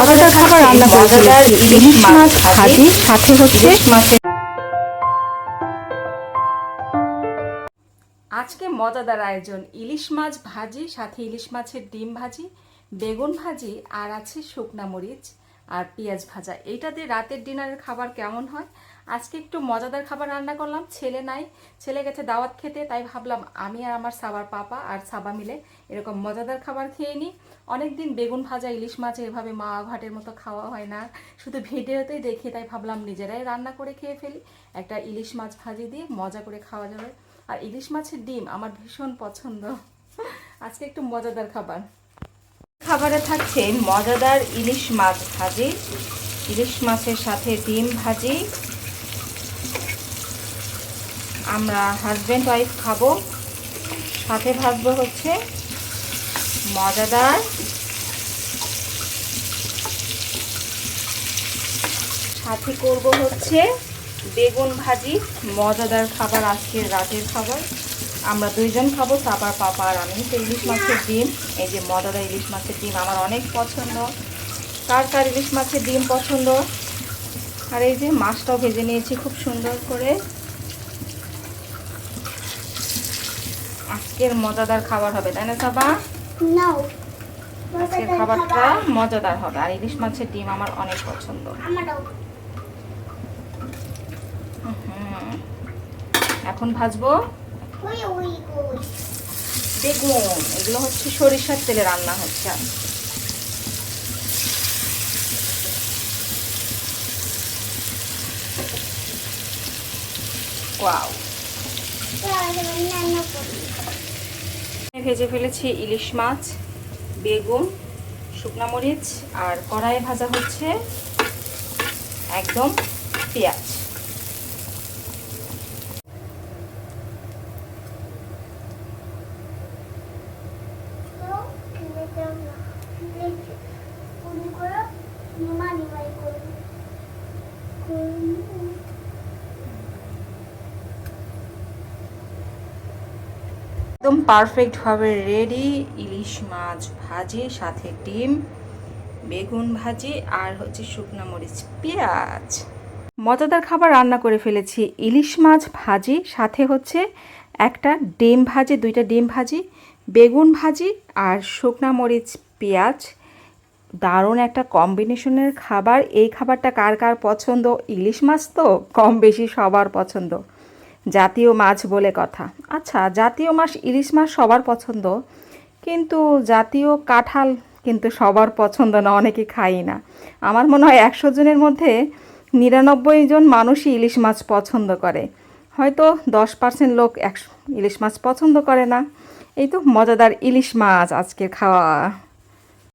খাবার রান্না ইলিশ মাছ ভাজি সাথে হচ্ছে মাছের আজকে মজাদার আয়োজন। ইলিশ মাছ ভাজি সাথে ইলিশ মাছের ডিম ভাজি বেগুন ভাজি আর আছে শুকনা মরিচ। আর পেঁয়াজ ভাজা। এইটা দিয়ে রাতের ডিনারের খাবার কেমন হয়? আজকে একটু মজাদার খাবার রান্না করলাম, ছেলে নাই, ছেলে গেছে দাওয়াত খেতে, তাই ভাবলাম আমি আর আমার সাবার পাপা আর সাবা মিলে এরকম মজাদার খাবার খেয়ে নিই। অনেকদিন বেগুন ভাজা, ইলিশ মাছ এভাবে মা ঘাটের মতো খাওয়া হয় না। শুধু ভিডিওতেই দেখি, তাই ভাবলাম নিজেরাই রান্না করে খেয়ে ফেলি। একটা ইলিশ মাছ ভাজি দিয়ে মজা করে খাওয়া যাবে। আর ইলিশ মাছের ডিম আমার ভীষণ পছন্দ। আজকে একটু মজাদার খাবার। খাবারে থাকছে মজাদার ইলিশ মাছ ভাজি, ইলিশ মাছের সাথে ডিম ভাজি। আমরা হাজব্যান্ড ওয়াইফ খাব। সাথে ভাজবো হচ্ছে মজাদার সাথে করব হচ্ছে বেগুন ভাজি, মজাদার খাবার আজকের রাতের খাবার। আমরা দুইজন খাব সাপার পাপা আর আমি। তো ইলিশ মাছের ডিম এই যে মজাদার ইলিশ মাছের ডিম আমার অনেক পছন্দ। কার কার ইলিশ মাছের ডিম পছন্দ? আর এই যে মাছটাও ভেজে নিয়েছি খুব সুন্দর করে। আজকের মজাদার খাবার হবে তাই না সাবা আজকের খাবারটা মজাদার হবে আর ইলিশ মাছের ডিম আমার অনেক পছন্দ। এখন ভাজবো? বেগুন, এগুলো হচ্ছে সরিষার তেলে রান্না হচ্ছে। ভেজে ফেলেছি ইলিশ মাছ, বেগুন, শুকনা মরিচ, আর কড়াইয়ে ভাজা হচ্ছে একদম পেঁয়াজ তো খেলে যাও না দেখি কোন করে মানি মাই করবি একদম পারফেক্টভাবে রেডি ইলিশ মাছ ভাজি, সাথে ডিম, বেগুন ভাজি আর হচ্ছে শুকনো মরিচ, পেঁয়াজ। মজাদার খাবার রান্না করে ফেলেছি। ইলিশ মাছ ভাজি, সাথে হচ্ছে একটা ডিম ভাজি, দুইটা ডিম ভাজি, বেগুন ভাজি আর শুকনা মরিচ, পেঁয়াজ। দারুণ একটা কম্বিনেশনের খাবার। এই খাবারটা কার কার পছন্দ? ইলিশ মাছ তো কম বেশি সবার পছন্দ। জাতীয় মাছ বলে কথা। আচ্ছা জাতীয় মাছ ইলিশ মাছ সবার পছন্দ, কিন্তু জাতীয় কাঁঠাল কিন্তু সবার পছন্দ না, অনেকে খাই না। আমার মনে হয় একশো জনের মধ্যে নিরানব্বই জন মানুষই ইলিশ মাছ পছন্দ করে। হয়তো দশ পার্সেন্ট লোক একশো ইলিশ মাছ পছন্দ করে না। এই তো মজাদার ইলিশ মাছ আজকের খাওয়া।